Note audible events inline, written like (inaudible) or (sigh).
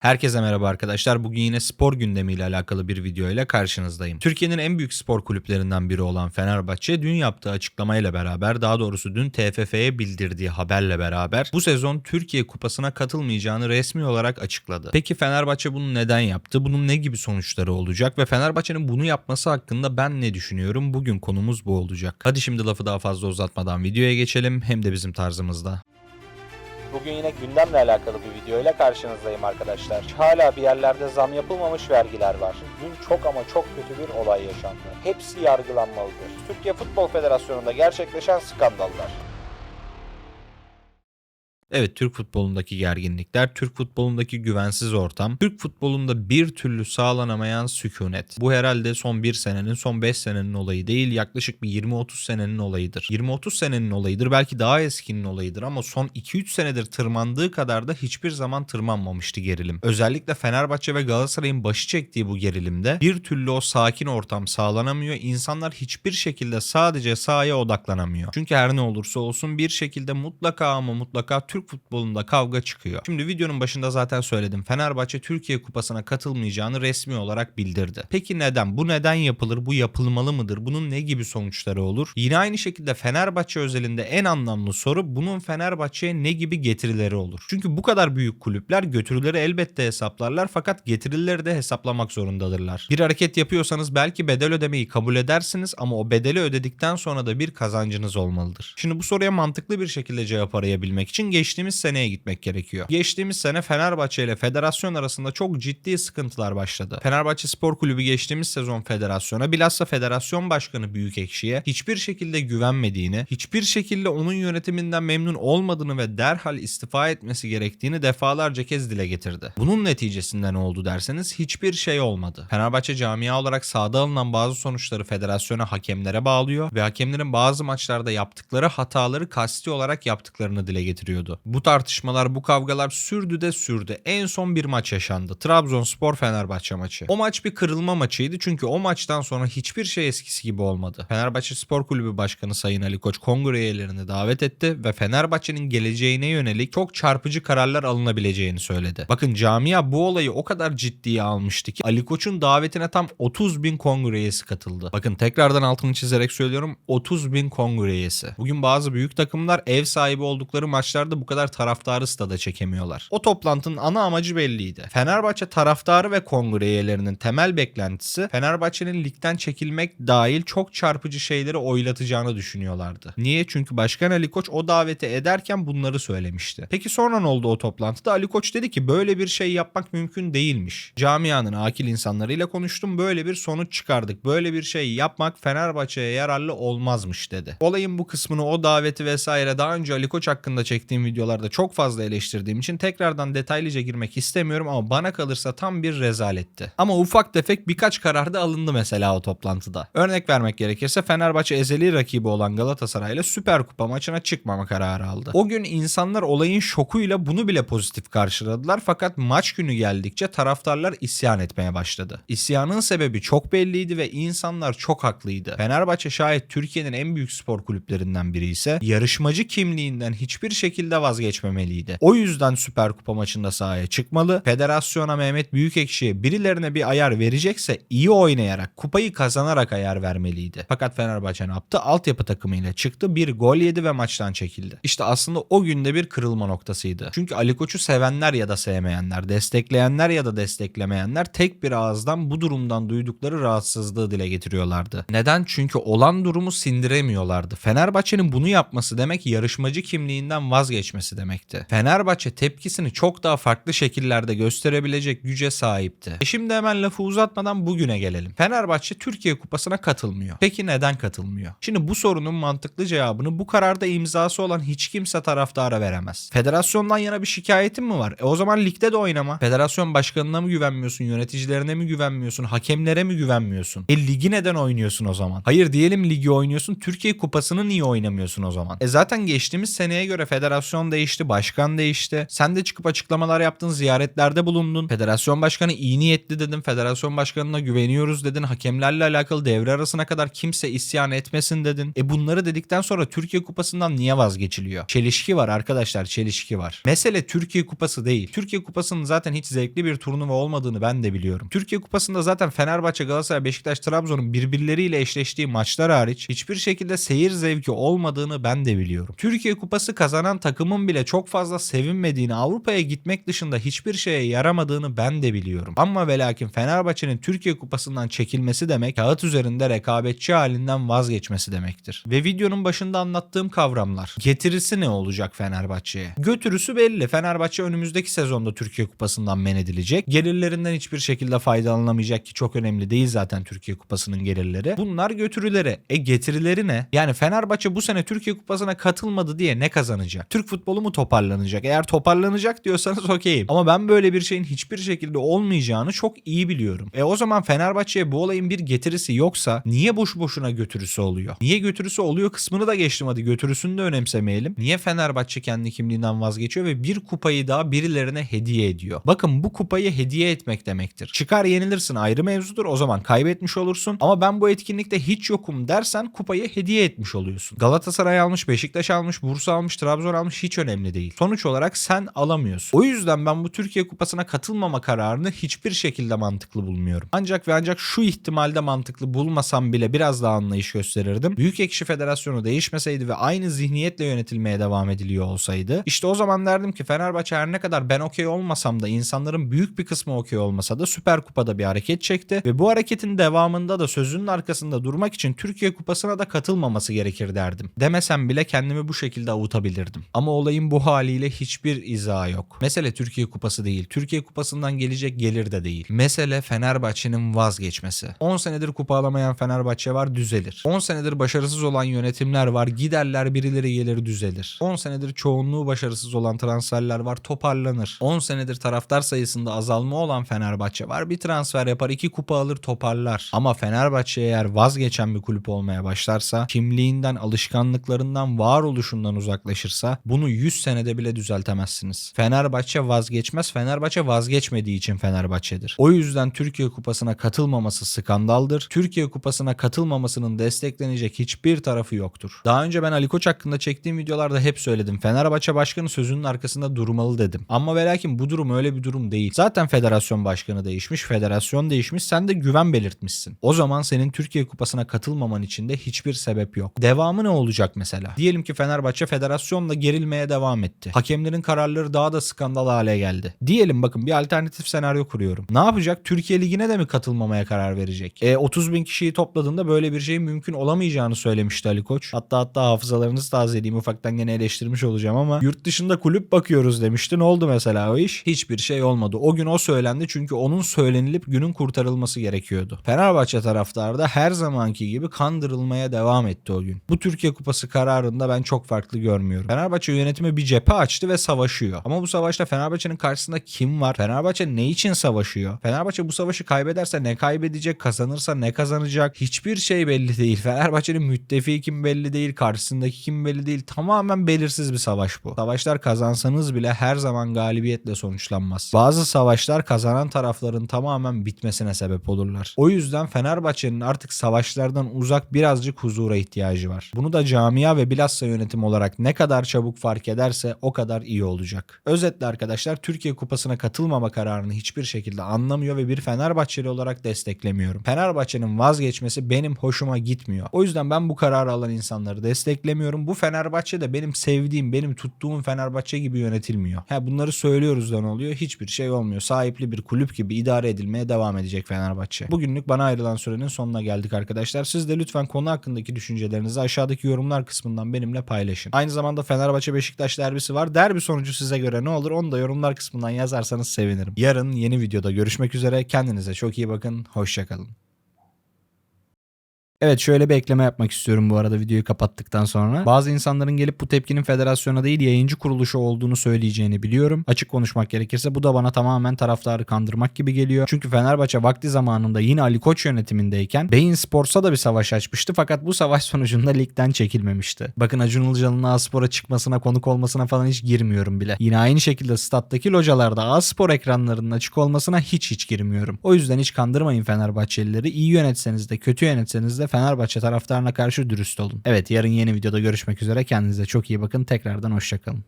Herkese merhaba arkadaşlar. Bugün yine spor gündemiyle alakalı bir video ile karşınızdayım. Türkiye'nin en büyük spor kulüplerinden biri olan Fenerbahçe dün yaptığı açıklamayla beraber daha doğrusu dün TFF'ye bildirdiği haberle beraber bu sezon Türkiye Kupası'na katılmayacağını resmi olarak açıkladı. Peki Fenerbahçe bunu neden yaptı? Bunun ne gibi sonuçları olacak ve Fenerbahçe'nin bunu yapması hakkında ben ne düşünüyorum? Bugün konumuz bu olacak. Hadi şimdi lafı daha fazla uzatmadan videoya geçelim hem de bizim tarzımızda. Bugün yine gündemle alakalı bir video ile karşınızdayım arkadaşlar. Hala bir yerlerde zam yapılmamış vergiler var. Dün çok ama çok kötü bir olay yaşandı. Hepsi yargılanmalıdır. Türkiye Futbol Federasyonu'nda gerçekleşen skandallar. Evet Türk futbolundaki gerginlikler, Türk futbolundaki güvensiz ortam, Türk futbolunda bir türlü sağlanamayan sükunet. Bu herhalde son 1 senenin, son 5 senenin olayı değil, yaklaşık bir 20-30 senenin olayıdır. 20-30 senenin olayıdır, belki daha eskinin olayıdır ama son 2-3 senedir tırmandığı kadar da hiçbir zaman tırmanmamıştı gerilim. Özellikle Fenerbahçe ve Galatasaray'ın başı çektiği bu gerilimde bir türlü o sakin ortam sağlanamıyor. İnsanlar hiçbir şekilde sadece sahaya odaklanamıyor. Çünkü her ne olursa olsun bir şekilde mutlaka ama mutlaka Türk futbolunda kavga çıkıyor. Şimdi videonun başında zaten söyledim. Fenerbahçe Türkiye Kupası'na katılmayacağını resmi olarak bildirdi. Peki neden? Bu neden yapılır? Bu yapılmalı mıdır? Bunun ne gibi sonuçları olur? Yine aynı şekilde Fenerbahçe özelinde en anlamlı soru bunun Fenerbahçe'ye ne gibi getirileri olur? Çünkü bu kadar büyük kulüpler götürüleri elbette hesaplarlar fakat getirileri de hesaplamak zorundadırlar. Bir hareket yapıyorsanız belki bedel ödemeyi kabul edersiniz ama o bedeli ödedikten sonra da bir kazancınız olmalıdır. Şimdi bu soruya mantıklı bir şekilde cevap arayabilmek için geçtiğimiz seneye gitmek gerekiyor. Geçtiğimiz sene Fenerbahçe ile federasyon arasında çok ciddi sıkıntılar başladı. Fenerbahçe Spor Kulübü geçtiğimiz sezon federasyona bilhassa federasyon başkanı Büyükekşi'ye hiçbir şekilde güvenmediğini, hiçbir şekilde onun yönetiminden memnun olmadığını ve derhal istifa etmesi gerektiğini defalarca kez dile getirdi. Bunun neticesinde ne oldu derseniz hiçbir şey olmadı. Fenerbahçe camia olarak sahada alınan bazı sonuçları federasyona hakemlere bağlıyor ve hakemlerin bazı maçlarda yaptıkları hataları kasti olarak yaptıklarını dile getiriyordu. Bu tartışmalar, bu kavgalar sürdü de sürdü. En son bir maç yaşandı. Trabzonspor Fenerbahçe maçı. O maç bir kırılma maçıydı çünkü o maçtan sonra hiçbir şey eskisi gibi olmadı. Fenerbahçe Spor Kulübü Başkanı Sayın Ali Koç kongre üyelerini davet etti ve Fenerbahçe'nin geleceğine yönelik çok çarpıcı kararlar alınabileceğini söyledi. Bakın camia bu olayı o kadar ciddiye almıştı ki Ali Koç'un davetine tam 30 bin kongre üyesi katıldı. Bakın tekrardan altını çizerek söylüyorum 30 bin kongre üyesi. Bugün bazı büyük takımlar ev sahibi oldukları maçlarda bu kadar taraftarı stada çekemiyorlar. O toplantının ana amacı belliydi. Fenerbahçe taraftarı ve kongre üyelerinin temel beklentisi Fenerbahçe'nin ligden çekilmek dahil çok çarpıcı şeyleri oylatacağını düşünüyorlardı. Niye? Çünkü Başkan Ali Koç o daveti ederken bunları söylemişti. Peki sonra ne oldu o toplantıda? Ali Koç dedi ki böyle bir şey yapmak mümkün değilmiş. Camianın akil insanlarıyla konuştum. Böyle bir sonuç çıkardık. Böyle bir şey yapmak Fenerbahçe'ye yararlı olmazmış dedi. Olayın bu kısmını o daveti vesaire daha önce Ali Koç hakkında çektiğim videolarda çok fazla eleştirdiğim için tekrardan detaylıca girmek istemiyorum ama bana kalırsa tam bir rezaletti. Ama ufak tefek birkaç karar da alındı mesela o toplantıda. Örnek vermek gerekirse Fenerbahçe ezeli rakibi olan Galatasaray ile Süper Kupa maçına çıkmama kararı aldı. O gün insanlar olayın şokuyla bunu bile pozitif karşıladılar fakat maç günü geldikçe taraftarlar isyan etmeye başladı. İsyanın sebebi çok belliydi ve insanlar çok haklıydı. Fenerbahçe şayet Türkiye'nin en büyük spor kulüplerinden biri ise yarışmacı kimliğinden hiçbir şekilde vazgeçmemeliydi. O yüzden Süper Kupa maçında sahaya çıkmalı. Federasyona Mehmet Büyükekşi'ye birilerine bir ayar verecekse iyi oynayarak, kupayı kazanarak ayar vermeliydi. Fakat Fenerbahçe ne yaptı? Altyapı takımıyla çıktı, bir gol yedi ve maçtan çekildi. İşte aslında o günde bir kırılma noktasıydı. Çünkü Ali Koç'u sevenler ya da sevmeyenler, destekleyenler ya da desteklemeyenler tek bir ağızdan bu durumdan duydukları rahatsızlığı dile getiriyorlardı. Neden? Çünkü olan durumu sindiremiyorlardı. Fenerbahçe'nin bunu yapması demek yarışmacı kimliğinden vazgeçmesi demekti. Fenerbahçe tepkisini çok daha farklı şekillerde gösterebilecek güce sahipti. E şimdi hemen lafı uzatmadan bugüne gelelim. Fenerbahçe Türkiye Kupası'na katılmıyor. Peki neden katılmıyor? Şimdi bu sorunun mantıklı cevabını bu kararda imzası olan hiç kimse taraftara veremez. Federasyondan yana bir şikayetin mi var? E o zaman ligde de oynama. Federasyon başkanına mı güvenmiyorsun, yöneticilerine mi güvenmiyorsun, hakemlere mi güvenmiyorsun? E ligi neden oynuyorsun o zaman? Hayır diyelim ligi oynuyorsun, Türkiye Kupası'nı niye oynamıyorsun o zaman? E zaten geçtiğimiz seneye göre federasyon federasyon değişti, başkan değişti. Sen de çıkıp açıklamalar yaptın, ziyaretlerde bulundun. Federasyon başkanı iyi niyetli dedin, federasyon başkanına güveniyoruz dedin. Hakemlerle alakalı devre arasına kadar kimse isyan etmesin dedin. E bunları dedikten sonra Türkiye Kupası'ndan niye vazgeçiliyor? Çelişki var arkadaşlar, çelişki var. Mesele Türkiye Kupası değil. Türkiye Kupası'nın zaten hiç zevkli bir turnuva olmadığını ben de biliyorum. Türkiye Kupası'nda zaten Fenerbahçe, Galatasaray, Beşiktaş, Trabzon'un birbirleriyle eşleştiği maçlar hariç hiçbir şekilde seyir zevki olmadığını ben de biliyorum. Türkiye Kupası kazanan takımın bile çok fazla sevinmediğini, Avrupa'ya gitmek dışında hiçbir şeye yaramadığını ben de biliyorum. Ama ve lakin Fenerbahçe'nin Türkiye Kupası'ndan çekilmesi demek kağıt üzerinde rekabetçi halinden vazgeçmesi demektir. Ve videonun başında anlattığım kavramlar. Getirisi ne olacak Fenerbahçe'ye? Götürüsü belli. Fenerbahçe önümüzdeki sezonda Türkiye Kupası'ndan men edilecek. Gelirlerinden hiçbir şekilde faydalanamayacak ki çok önemli değil zaten Türkiye Kupası'nın gelirleri. Bunlar götürüleri. E getirileri ne? Yani Fenerbahçe bu sene Türkiye Kupası'na katılmadı diye ne kazanacak? Türk futbolu mu toparlanacak? Eğer toparlanacak diyorsanız okeyim. Ama ben böyle bir şeyin hiçbir şekilde olmayacağını çok iyi biliyorum. E o zaman Fenerbahçe'ye bu olayın bir getirisi yoksa niye boş boşuna götürüsü oluyor? Niye götürüsü oluyor kısmını da geçtim hadi götürüsünü de önemsemeyelim. Niye Fenerbahçe kendi kimliğinden vazgeçiyor ve bir kupayı daha birilerine hediye ediyor? Bakın bu kupayı hediye etmek demektir. Çıkar yenilirsin ayrı mevzudur o zaman kaybetmiş olursun ama ben bu etkinlikte hiç yokum dersen kupayı hediye etmiş oluyorsun. Galatasaray almış, Beşiktaş almış, Bursa almış, Trabzon almış hiç önemli değil. Sonuç olarak sen alamıyorsun. O yüzden ben bu Türkiye Kupası'na katılmama kararını hiçbir şekilde mantıklı bulmuyorum. Ancak ve ancak şu ihtimalde mantıklı bulmasam bile biraz daha anlayış gösterirdim. Büyük Ekşi Federasyonu değişmeseydi ve aynı zihniyetle yönetilmeye devam ediliyor olsaydı işte o zaman derdim ki Fenerbahçe her ne kadar ben okey olmasam da insanların büyük bir kısmı okey olmasa da Süper Kupa'da bir hareket çekti ve bu hareketin devamında da sözünün arkasında durmak için Türkiye Kupası'na da katılmaması gerekir derdim. Demesem bile kendimi bu şekilde avutabilirdim. Ama olayın bu haliyle hiçbir izahı yok. Mesele Türkiye Kupası değil. Türkiye Kupası'ndan gelecek gelir de değil. Mesele Fenerbahçe'nin vazgeçmesi. 10 senedir kupa alamayan Fenerbahçe var düzelir. 10 senedir başarısız olan yönetimler var giderler birileri gelir düzelir. 10 senedir çoğunluğu başarısız olan transferler var toparlanır. 10 senedir taraftar sayısında azalma olan Fenerbahçe var bir transfer yapar iki kupa alır toparlar. Ama Fenerbahçe eğer vazgeçen bir kulüp olmaya başlarsa kimliğinden alışkanlıklarından varoluşundan uzaklaşırsa bunu 100 senede bile düzeltemezsiniz. Fenerbahçe vazgeçmez Fenerbahçe vazgeçmediği için Fenerbahçe'dir. O yüzden Türkiye Kupası'na katılmaması skandaldır. Türkiye Kupası'na katılmamasının desteklenecek hiçbir tarafı yoktur. Daha önce ben Ali Koç hakkında çektiğim videolarda hep söyledim. Fenerbahçe başkanı sözünün arkasında durmalı dedim. Ama ve lakin bu durum öyle bir durum değil. Zaten federasyon başkanı değişmiş, federasyon değişmiş, sen de güven belirtmişsin. O zaman senin Türkiye Kupası'na katılmaman için de hiçbir sebep yok. Devamı ne olacak mesela? Diyelim ki Fenerbahçe federasyonla gerilmeye devam etti. Hakemlerin kararları daha da skandal hale geldi. Diyelim bakın bir alternatif senaryo kuruyorum. Ne yapacak? Türkiye Ligi'ne de mi katılmamaya karar verecek? E 30 bin kişiyi topladığında böyle bir şeyin mümkün olamayacağını söylemişti Ali Koç. Hatta hatta hafızalarınızı tazeleyeyim ufaktan gene eleştirmiş olacağım ama yurt dışında kulüp bakıyoruz demişti. Ne oldu mesela o iş? Hiçbir şey olmadı. O gün o söylendi çünkü onun söylenilip günün kurtarılması gerekiyordu. Fenerbahçe taraftarı da her zamanki gibi kandırılmaya devam etti o gün. Bu Türkiye Kupası kararında ben çok farklı görmüyorum. Fenerbahçe yönetimi bir cephe açtı ve savaşıyor. Ama bu savaşta Fenerbahçe'nin karşısında kim var? Fenerbahçe ne için savaşıyor? Fenerbahçe bu savaşı kaybederse ne kaybedecek? Kazanırsa ne kazanacak? Hiçbir şey belli değil. (laughs) Fenerbahçe'nin müttefiği kim belli değil. Karşısındaki kim belli değil. Tamamen belirsiz bir savaş bu. Savaşlar kazansanız bile her zaman galibiyetle sonuçlanmaz. Bazı savaşlar kazanan tarafların tamamen bitmesine sebep olurlar. O yüzden Fenerbahçe'nin artık savaşlardan uzak birazcık huzura ihtiyacı var. Bunu da camia ve bilhassa yönetim olarak ne kadar çabuk fark ederse o kadar iyi olacak. Özetle arkadaşlar Türkiye Kupası'na katılmama kararını hiçbir şekilde anlamıyor ve bir Fenerbahçeli olarak desteklemiyorum. Fenerbahçe'nin vazgeçmesi benim hoşuma gitmiyor. O yüzden ben bu kararı alan insanları desteklemiyorum. Bu Fenerbahçe de benim sevdiğim, benim tuttuğum Fenerbahçe gibi yönetilmiyor. Ha bunları söylüyoruz da ne oluyor? Hiçbir şey olmuyor. Sahipli bir kulüp gibi idare edilmeye devam edecek Fenerbahçe. Bugünlük bana ayrılan sürenin sonuna geldik arkadaşlar. Siz de lütfen konu hakkındaki düşüncelerinizi aşağıdaki yorumlar kısmından benimle paylaşın. Aynı zamanda Fenerbahçe Beşiktaş derbisi var. Derbi sonucu size göre ne olur onu da yorumlar kısmından yazarsanız sevinirim. Yarın yeni videoda görüşmek üzere. Kendinize çok iyi bakın. Hoşçakalın. Evet şöyle bir ekleme yapmak istiyorum bu arada videoyu kapattıktan sonra. Bazı insanların gelip bu tepkinin federasyona değil yayıncı kuruluşu olduğunu söyleyeceğini biliyorum. Açık konuşmak gerekirse bu da bana tamamen taraftarı kandırmak gibi geliyor. Çünkü Fenerbahçe vakti zamanında yine Ali Koç yönetimindeyken Beyin Sports'a da bir savaş açmıştı fakat bu savaş (laughs) sonucunda ligden çekilmemişti. Bakın Acun Ilıcalı'nın A-Spor'a çıkmasına konuk olmasına falan hiç girmiyorum bile. Yine aynı şekilde stat'taki localarda A-Spor ekranlarının açık olmasına hiç hiç girmiyorum. O yüzden hiç kandırmayın Fenerbahçelileri. İyi yönetseniz de kötü yönetseniz de Fenerbahçe taraftarına karşı dürüst olun. Evet yarın yeni videoda görüşmek üzere. Kendinize çok iyi bakın. Tekrardan hoşçakalın.